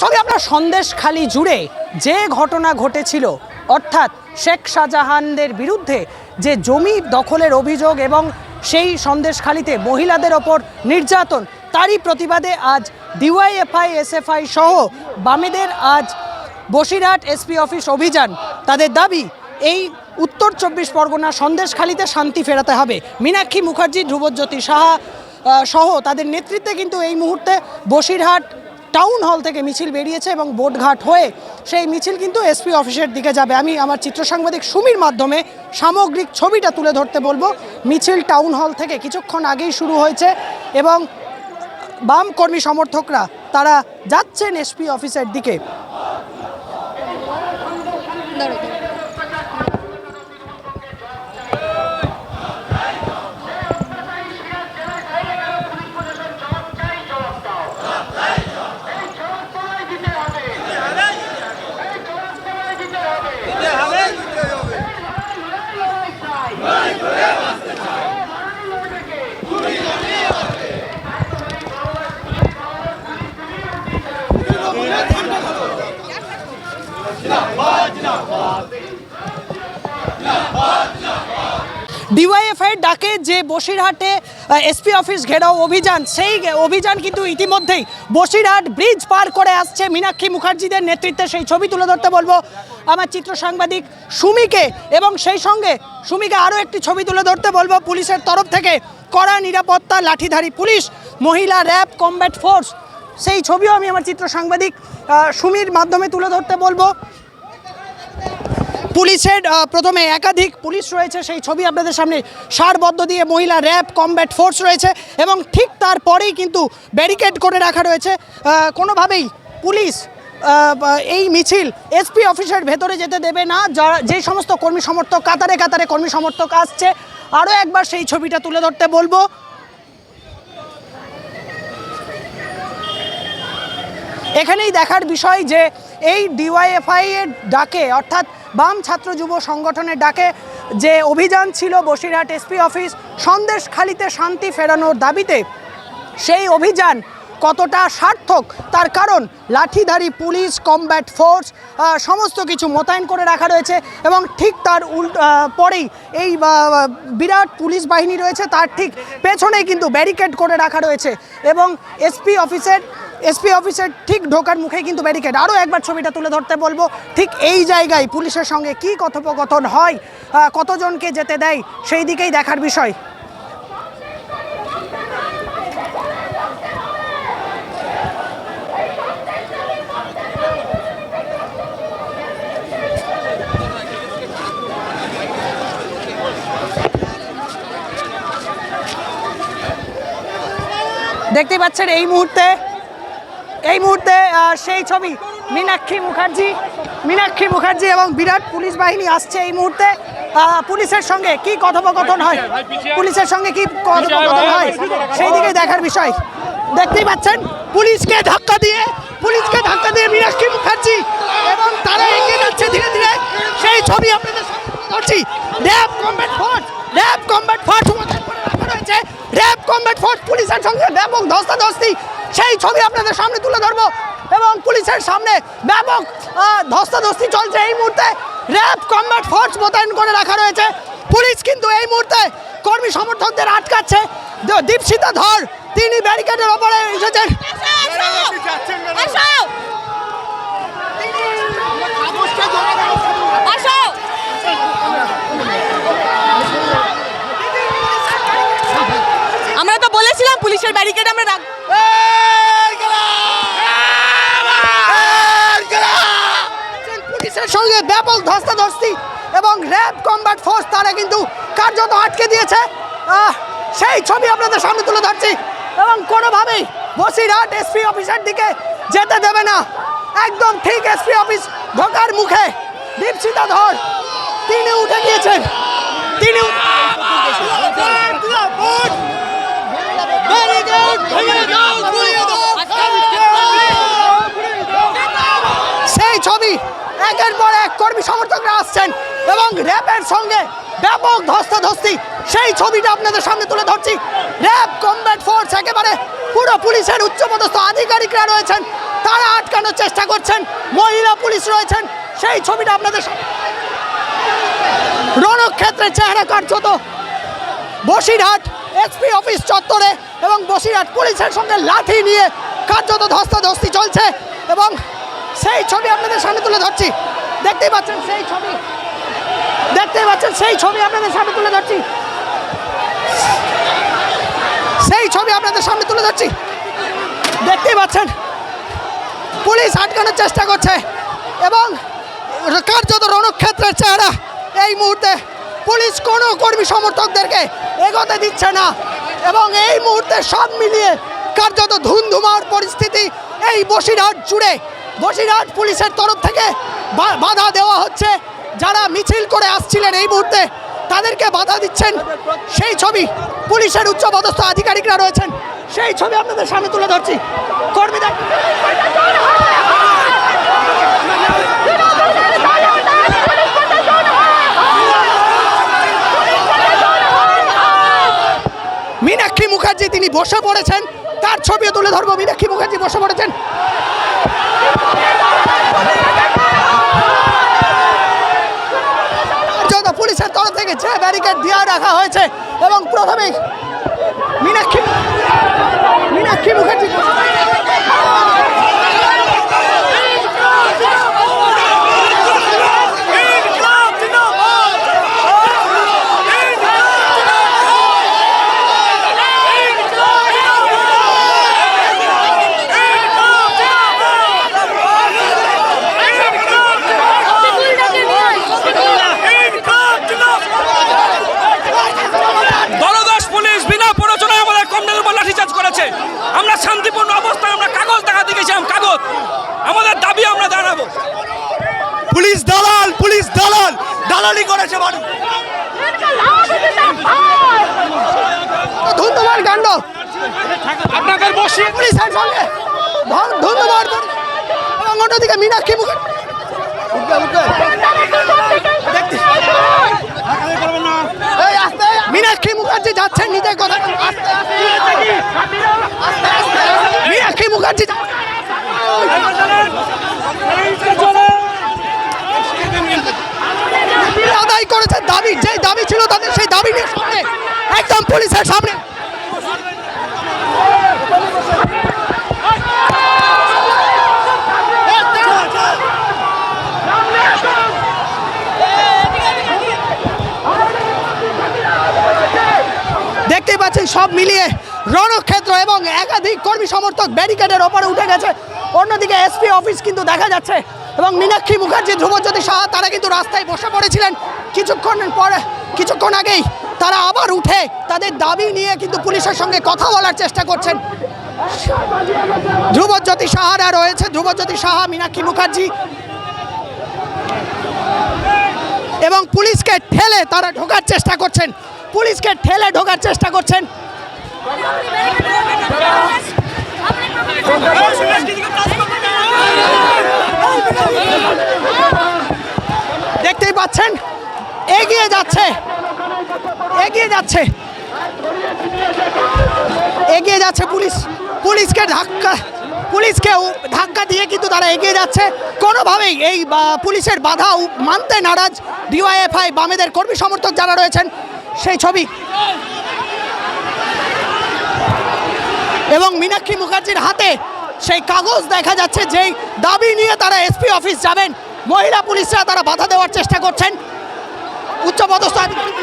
ছবি আপনার সন্দেশখালি জুড়ে যে ঘটনা ঘটেছিল, অর্থাৎ শেখ শাহজাহানদের বিরুদ্ধে যে জমি দখলের অভিযোগ এবং সেই সন্দেশখালিতে মহিলাদের ওপর নির্যাতন, তারই প্রতিবাদে আজ ডিওয়াইএফআই, এসএফআই সহ বামেদের আজ বসিরহাট এসপি অফিস অভিযান। তাদের দাবি, এই উত্তর চব্বিশ পরগনা সন্দেশখালিতে শান্তি ফেরাতে হবে। মীনাক্ষী মুখার্জি, ধ্রুবজ্যোতি সাহা সহ তাদের নেতৃত্বে কিন্তু এই মুহূর্তে বসিরহাট টাউন হল থেকে মিছিল বেরিয়েছে এবং বোটঘাট হয়ে সেই মিছিল কিন্তু এসপি অফিসের দিকে যাবে। আমি আমার চিত্র সাংবাদিক সুমির মাধ্যমে সামগ্রিক ছবিটা তুলে ধরতে বলব। মিছিল টাউন হল থেকে কিছুক্ষণ আগেই শুরু হয়েছে এবং বাম কর্মী সমর্থকরা, তারা যাচ্ছেন এসপি অফিসের দিকে। ডিওয়াইএফআই ডাকে যে বসিরহাটে এসপি অফিস ঘেরাও অভিযান, সেই অভিযান কিন্তু ইতিমধ্যেই বসিরহাট ব্রিজ পার করে আসছে মীনাক্ষী মুখার্জিদের নেতৃত্বে। সেই ছবি তুলে ধরতে বলব আমার চিত্র সাংবাদিক সুমিকে এবং সেই সঙ্গে সুমিকে আরও একটি ছবি তুলে ধরতে বলব পুলিশের তরফ থেকে। কড়া নিরাপত্তা, লাঠিধারী পুলিশ, মহিলা র্যাব, কমব্যাট ফোর্স, সেই ছবিও আমি আমার চিত্র সাংবাদিক সুমির মাধ্যমে তুলে ধরতে বলব। পুলিশের প্রথমে একাধিক পুলিশ রয়েছে, সেই ছবি আপনাদের সামনে সারবদ্ধ দিয়ে মহিলা র্যাব কমব্যাট ফোর্স রয়েছে এবং ঠিক তারপরেই কিন্তু ব্যারিকেড করে রাখা রয়েছে। কোনোভাবেই পুলিশ এই মিছিল এসপি অফিসের ভেতরে যেতে দেবে না। যারা, যে সমস্ত কর্মী সমর্থক, কাতারে কাতারে কর্মী সমর্থক আসছে, আরও একবার সেই ছবিটা তুলে ধরতে বলব। এখানেই দেখার বিষয় যে এই ডিওয়াইএফআই এর ডাকে, অর্থাৎ বাম ছাত্র যুব সংগঠনের ডাকে যে অভিযান ছিল বসিরহাট এসপি অফিস সন্দেশখালিতে শান্তি ফেরানোর দাবিতে। সেই অভিযান কতটা সার্থক? তার কারণ লাঠিধারী পুলিশ কমব্যাট ফোর্স সমস্ত কিছু মোতায়েন করে রাখা রয়েছে এবং ঠিক তার আহ, পরেই এই বিরাট পুলিশ বাহিনী রয়েছে। তার ঠিক পেছনেই কিন্তু ব্যারিকেড করে রাখা রয়েছে এবং এসপি অফিসের এসপি অফিসের ঠিক ঢোকার মুখে কিন্তু ব্যারিকেড। আরও একবার ছবিটা তুলে ধরতে বলব, ঠিক এই জায়গায় পুলিশের সঙ্গে কি কথোপকথন হয় কতজনকে যেতে দেয়, সেই দিকেই দেখার বিষয়। দেখতে পাচ্ছেন এই মুহূর্তে এই মুহূর্তে সেই ছবি মীনাক্ষী মুখার্জি মীনাক্ষী মুখার্জি এবং বিরাট পুলিশ বাহিনী আসছে এই মুহূর্তে। পুলিশের সঙ্গে কি কথোপকথন হয়? পুলিশের সঙ্গে কি কথোপকথন হয়? সেই দিকে দেখার বিষয়। দেখতেই পাচ্ছেন পুলিশকে ধাক্কা দিয়ে পুলিশকে ধাক্কা দিয়ে মীনাক্ষী মুখার্জি এবং তারা এগিয়ে যাচ্ছে ধীরে ধীরে। সেই ছবি আপনাদের সামনে RAB combat force RAB combat force রয়েছে। র্যাব কমব্যাট ফোর্স পুলিশের সঙ্গে ব্যাপক ধস্তাধস্তি সেই ছবি আপনাদের সামনে তুলে ধরবো এবং পুলিশের সামনে ব্যাপক ধস্তাধস্তি চলছে। এই মুহূর্তে র্যাব কমব্যাট ফোর্স মোতায়েন করে রাখা রয়েছে। পুলিশ কিন্তু এই মুহূর্তে কর্মী সমর্থকদের আটকাচ্ছে। দীপশিতা ধর, তিনি ব্যারিকেডের ওপরে এসেছেন। আমরা তো বলেছিলাম পুলিশের ব্যারিকেড আমরা রাখ পুলিশের সঙ্গে ব্যাপক ধস্তাধস্তি এবং র্যাব কমব্যাট ফোর্স তারা কিন্তু কার্যত আটকে দিয়েছে। সেই ছবি আপনাদের সামনে তুলে ধরছি এবং কোনোভাবেই বসিরহাট এসপি অফিসের দিকে যেতে দেবে না। একদম ঠিক এসপি অফিস ঢোকার মুখে দীপশিতা ধর তিনি উঠে গিয়েছেন। তিনি সেই একের পর এক কর্মী সমর্থকরা আসছেন এবং র্যাবের সঙ্গে ব্যাপক ধস্তাধস্তি। সেই ছবিটা আপনাদের সামনে তুলে ধরছি। র্যাব কমব্যাট ফোর্স একেবারে পুরো পুলিশের উচ্চপদস্থ আধিকারিকরা রয়েছেন। তারা আটকানোর চেষ্টা করছেন। মহিলা পুলিশ রয়েছেন। সেই ছবিটা আপনাদের রণক্ষেত্রের চেহারা কার্যত বসিরহাট এসপি অফিস চত্বরে এবং বসিরহাট পুলিশের সঙ্গে লাঠি নিয়ে কার্যত ধস্তাধস্তি চলছে এবং সেই ছবি আপনাদের সামনে তুলে ধরছি। দেখতেই পাচ্ছেন সেই ছবি। দেখতেই পাচ্ছেন সেই ছবি আপনাদের সামনে তুলে ধরছি। সেই ছবি আপনাদের সামনে তুলে ধরছি। দেখতেই পাচ্ছেন। পুলিশ আটকানোর চেষ্টা করছে এবং কার্যত রণক্ষেত্রের চেহারা এই মুহূর্তে পুলিশ কোনো কর্মী সমর্থকদেরকে এগোতে দিচ্ছে না এবং এই মুহূর্তে সব মিলিয়ে কার্যত ধুমধুমার পরিস্থিতি এই বসিরহাট জুড়ে বসিরহাট পুলিশের তরফ থেকে বাধা দেওয়া হচ্ছে। যারা মিছিল করে আসছিলেন এই মুহূর্তে, তাদেরকে বাধা দিচ্ছেন। সেই ছবি পুলিশের উচ্চপদস্থ আধিকারিকরা রয়েছেন। সেই ছবি আপনাদের সামনে তুলে ধরছি। কর্মীদের মীনাক্ষী মুখার্জি তিনি বসে পড়েছেন। তার ছবিও তুলে ধরবো। মীনাক্ষী মুখার্জি বসে পড়েছেন। পুলিশের তরফ থেকে যে ব্যারিকেড দিয়ে রাখা হয়েছে এবং প্রথমেই মীনাক্ষী মীনাক্ষী মুখার্জি দলদাস পুলিশ বিনা প্ররোচনায় আমাদের কমনের উপর লাঠিচার্জ করেছে আমরা শান্তিপূর্ণ অবস্থায় আমরা কাগজ দেখাতে গেছিলাম কাগজ আমাদের দাবি আমরা জানাব পুলিশ দালাল পুলিশ দালাল দালালি করেছে মানুষ ধন্যবাদ কাণ্ড আপনাদের বসিয়ে পুলিশের সঙ্গে ধ- ধন্যবাদ এবং অন্যদিকে মীনাক্ষী মুখার্জি দেখতে- মীনাক্ষী মুখার্জি যাচ্ছেন নিজের কথা আস্তে আস্তে। মীনাক্ষী মুখার্জি যা- আদায় করেছে, দাবি যে দাবি ছিল তাদের সেই দাবি নিয়ে সামনে, একদম পুলিশের সামনে। সব মিলিয়ে রণক্ষেত্র এবং একাধিক কর্মী সমর্থক ব্যারিকেডের ওপরে উঠে গেছে। অন্যদিকে এসপি অফিস কিন্তু দেখা যাচ্ছে এবং মীনাক্ষী মুখার্জি, ধ্রুবজ্যোতি সাহা, তারা কিন্তু রাস্তায় বসে পড়েছিলেন। কিছুক্ষণ পরে, কিছুক্ষণ আগেই তারা আবার উঠে তাদের দাবি নিয়ে কিন্তু পুলিশের সঙ্গে কথা বলার চেষ্টা করছেন। ধ্রুবজ্যোতি সাহারা রয়েছে, ধ্রুবজ্যোতি সাহা, মীনাক্ষী মুখার্জি। এবং পুলিশকে ঠেলে তারা ঢোকার চেষ্টা করছেন। পুলিশকে ঠেলে ঢোকার চেষ্টা করছেন। দেখতেই পাচ্ছেন? এগিয়ে যাচ্ছে। এগিয়ে যাচ্ছে। এগিয়ে যাচ্ছে পুলিশ। পুলিশকে ধাক্কা পুলিশকে ধাক্কা দিয়ে কিন্তু তারা এগিয়ে যাচ্ছে। কোনোভাবেই এই পুলিশের বাধা মানতে নারাজ ডিওয়াইএফআই বামেদের কর্মী সমর্থক যারা রয়েছেন, সেই ছবি এবং মীনাক্ষী মুখার্জির হাতে সেই কাগজ দেখা যাচ্ছে, যেই দাবি নিয়ে তারা এসপি অফিস যাবেন। মহিলা পুলিশরা তারা বাধা দেওয়ার চেষ্টা করছেন। উচ্চপদস্থ আধিকারিক-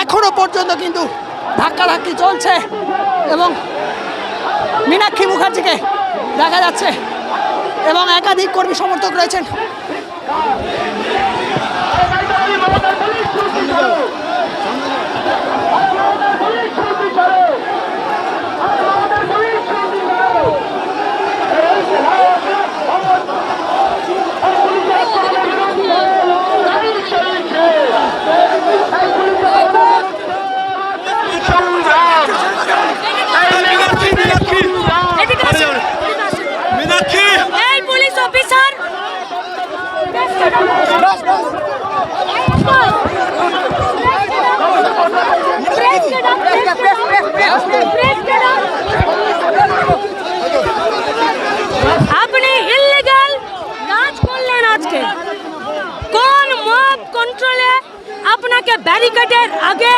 এখনও পর্যন্ত কিন্তু ধাক্কাধাক্কি চলছে? এবং মীনাক্ষী মুখার্জিকে দেখা যাচ্ছে। এবং একাধিক কর্মী সমর্থক রয়েছেন। ব্যারিকেডের আগে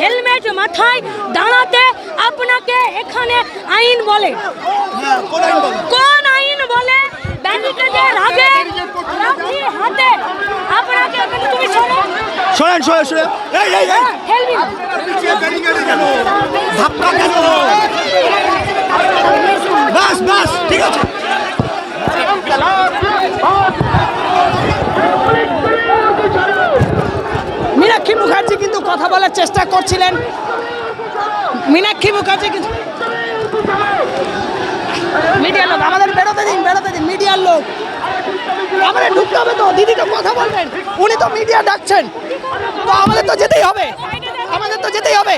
হেলমেট মাথায় দাঁড়াতে আপনাকে এখানে আইন বলে। কোন আইন বলে? ব্যারিকেডের আগে হাতে। আপনাকে এখানে তুমি শোনো শোনেন শোনেন শোনেন। এই এই এই। হেলমেট ধাক্কা কেন? বাস বাস ঠিক আছে মীনাক্ষী মুখার্জি কিন্তু কথা বলার চেষ্টা করছিলেন। মীনাক্ষী মুখার্জি মিডিয়ার লোক, আমাদের বেরোতে দিন বেরোতে দিন, মিডিয়ার লোক। আমাদের ঢুকতে হবে তো, দিদি তো কথা বলবেন, উনি তো মিডিয়া ডাকছেন। তো আমাদের তো যেতেই হবে, আমাদের তো যেতেই হবে,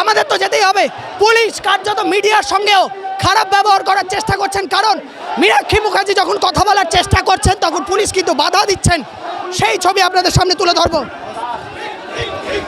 আমাদের তো যেতেই হবে। পুলিশ কার্যত মিডিয়ার সঙ্গেও খারাপ ব্যবহার করার চেষ্টা করছেন, কারণ মীনাক্ষী মুখার্জি যখন কথা বলার চেষ্টা করছেন, তখন পুলিশ কিন্তু বাধা দিচ্ছেন। সেই ছবি আপনাদের সামনে তুলে ধরবো।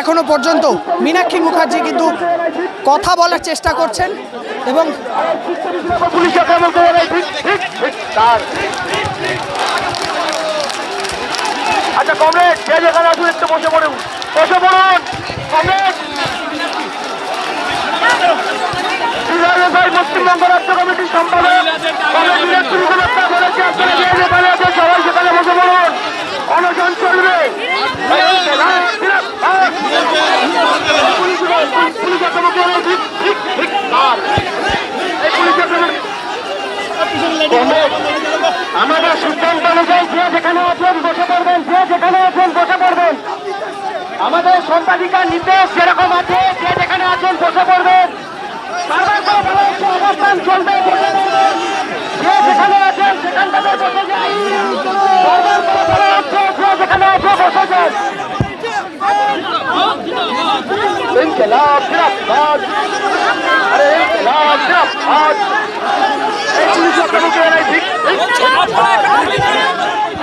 এখনও পর্যন্ত মীনাক্ষী মুখার্জি কিন্তু কথা বলার চেষ্টা করছেন এবং আচ্ছা কমরেড, যে যেখানে আসুন একটু বসে পড়ুন বসে পড়ুন কমরেড ভাই পশ্চিমবঙ্গ রাজ্য কমিটির সম্পাদক কমরেড বিরাট হত্যা করেছে আপনারা যে যেখানে আছেন সবাই সেখানে বসে পড়ুন অনশন চলবে পুলিশ আক্রমণকে ঠিক ঠিক ঠিক তার এই পুলিশ আক্রমণ আমাদের সিদ্ধান্ত অনুযায়ী যে যেখানে আছেন বসে পড়বেন, যে যেখানে আছেন বসে পড়বেন। আমাদের সম্পাদিকার নির্দেশ যেরকম আছে, যে যেখানে আছেন বসে পড়বেন। চলবে যেখানে আছেন সেখান যেখানে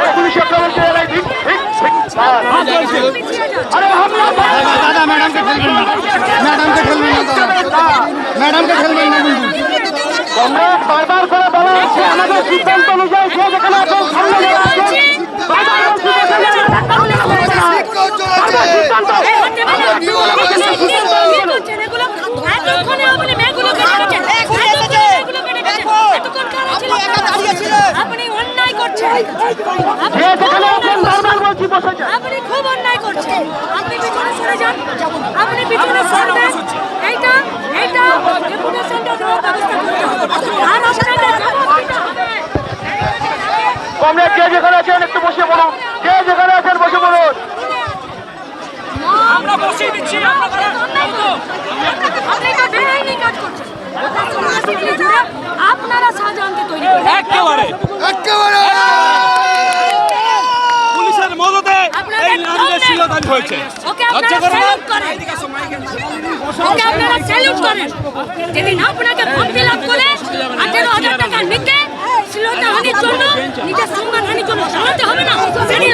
পুলিশ আক্রমণকে এড়াই ঠিক ঠিক ঠিক আরে হামলা দাদা ম্যাডামকে খেলবেন না। ম্যাডামকে খেলবেন না দাদা। ম্যাডামকে খেলবেন না কিন্তু। কমরেড বারবার করে বলা হচ্ছে আমাদের সিদ্ধান্ত অনুযায়ী যে যেখানে আছেন সামনে যারা আছেন বারবার বলছি বসে যান। আমাদের সিদ্ধান্ত এতক্ষণে আপনি মেয়েগুলো কেটে গেছেন মেয়েগুলো কেটে গেছেন এতক্ষণ কারা ছিলেন? আপনি অন্যায় করছেন আপনি যে খুব যেখানে আছেন অন্যায় বারবার বলছি বসে যান আপনি খুব অন্যায় করছেন আপনি পিছনে সরে যান আপনি পিছনে সরবেন এইটা এইটা ডেপুটেশনটা দেওয়ার ব্যবস্থা করতে হবে আর আপনাকে জবাব দিতে হবে কমরেড যে যেখানে আছেন একটু বসে পড়ুন যে যেখানে আছেন বসে পড়ুন আমরা বসিয়ে দিচ্ছি আপনারা শাহজাহানকে তৈরি একেবারে। একেবারে। পুলিশের মদতে এই নারীদের শিলদান হয়েছে। ওকে আপনারা স্যালুট ওকে আপনারা স্যালুট করেন। যেদিন আপনাকে ফর্ম ফিল আপ আঠেরো হাজার টাকা নিতে শ্লীলতা হানির জন্য নিজের সম্মান হানির জন্য দাঁড়াতে হবে না আপনি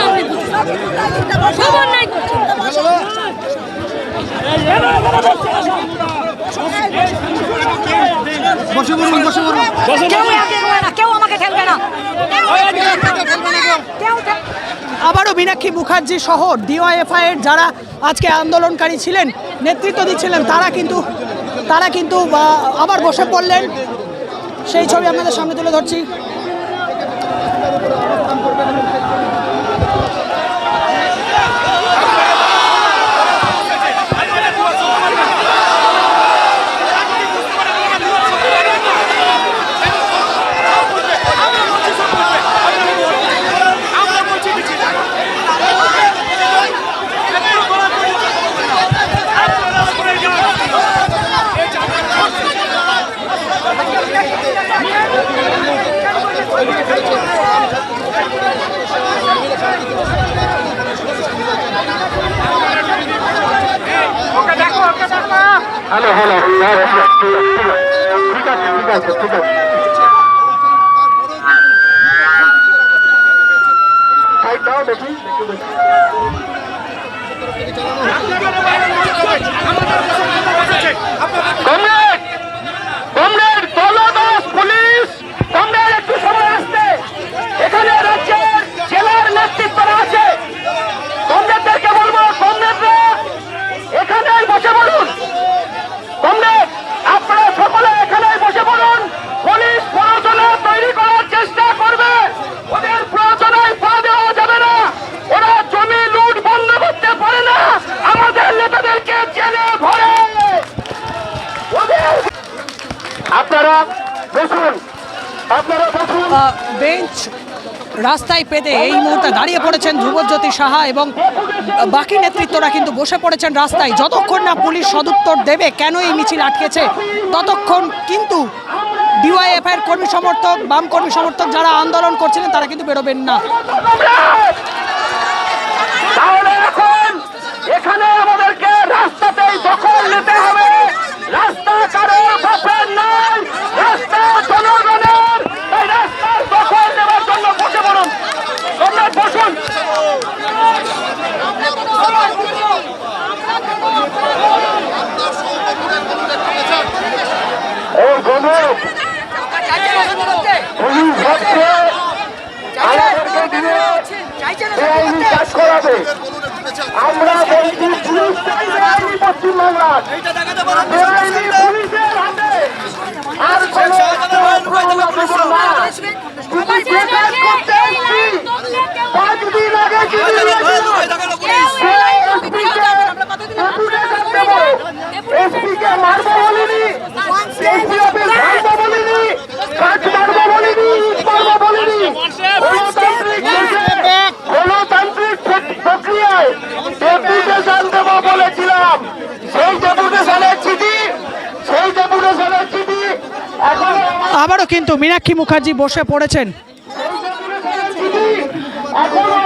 অন্যায় করছেন আবারও মীনাক্ষী মুখার্জি সহ ডিওয়াইএফআই এর যারা আজকে আন্দোলনকারী ছিলেন নেতৃত্ব দিচ্ছিলেন তারা কিন্তু তারা কিন্তু আবার বসে পড়লেন। সেই ছবি আপনাদের সামনে তুলে ধরছি। হ্যালো হ্যালো ঠিক আছে ঠিক আছে ঠিক আছে দাও দেখি। কমরেড কমরেড দলদাস পুলিশ কমরেড একটু সময় আসতে এখানে রাজ্যের জেলার নেতৃত্বরা আছে কমরেডদেরকে বলব কমরেডরা এখানেই বসে পড়ুন কমরেড আপনারা সকলে এখানেই বসে পড়ুন পুলিশ প্ররোচনা তৈরি করার চেষ্টা করবে ওদের প্ররোচনায় পা দেওয়া যাবে না ওরা জমি লুট বন্ধ করতে পারে না আমাদের নেতাদেরকে জেলে ভরে ওদের আপনারা বসুন। আপনারা বসুন। বেঞ্চ রাস্তায় পেতে এই মুহূর্তে দাঁড়িয়ে পড়েছেন ধ্রুবজ্যোতি সাহা এবং বাকি নেতৃত্বরা কিন্তু বসে পড়েছেন রাস্তায়। যতক্ষণ না পুলিশ সদুত্তর দেবে কেন এই মিছিল আটকেছে ততক্ষণ কিন্তু ডিওয়াইএফ এর কর্মী সমর্থক বাম কর্মী সমর্থক যারা আন্দোলন করছিলেন তারা কিন্তু বেরোবেন না। এখন আমাদেরকে রাস্তাতেই দখল নিতে হবে। রাস্তা কারোর নয় রাস্তা জনগণের তাই রাস্তার দখল নেওয়ার জন্য বসে পড়ুন তোমরা বসুন এই পুলিশ কাজ করাবে আমরা বলছি পুলিশ চাই পশ্চিমবাংলার হাতে আর কোনো প্রবণতা দেব না। তুমি যে কাজ করতে পাঁচ দিন আগে আবারও কিন্তু মীনাক্ষী মুখার্জি বসে পড়েছেন। এখনও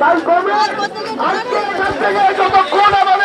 তাই এখান আমার